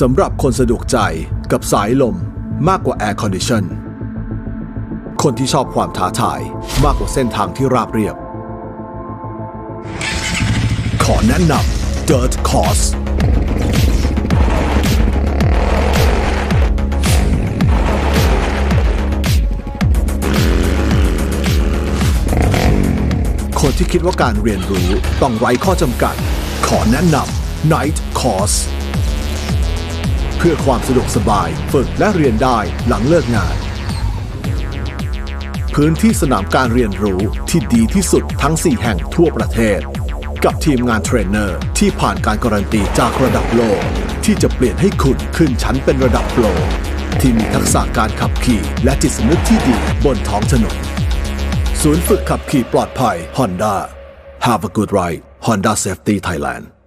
สำหรับคนสะดวกใจกับสายลมมากกว่าแอร์คอนดิชันคนที่ชอบความท้าทายมากกว่าเส้นทางที่ราบเรียบ ขอแนะนำ Dirt Course คนที่คิดว่าการเรียนรู้ต้องไร้ข้อจำกัด ขอแนะนำ Night Course พื่อความสะดวกสบาย ฝึกและเรียนได้หลังเลิกงาน พื้นที่สนามการเรียนรู้ที่ดีที่สุดทั้ง 4 แห่งทั่วประเทศ กับทีมงานเทรนเนอร์ที่ผ่านการการันตีจากระดับโลก ที่จะเปลี่ยนให้คุณขึ้นชั้นเป็นระดับโปรที่มีทักษะการขับขี่และจิตสำนึกที่ดีบนท้องถนนศูนย์ฝึกขับขี่ปลอดภัย Honda Have a good ride Honda Safety Thailand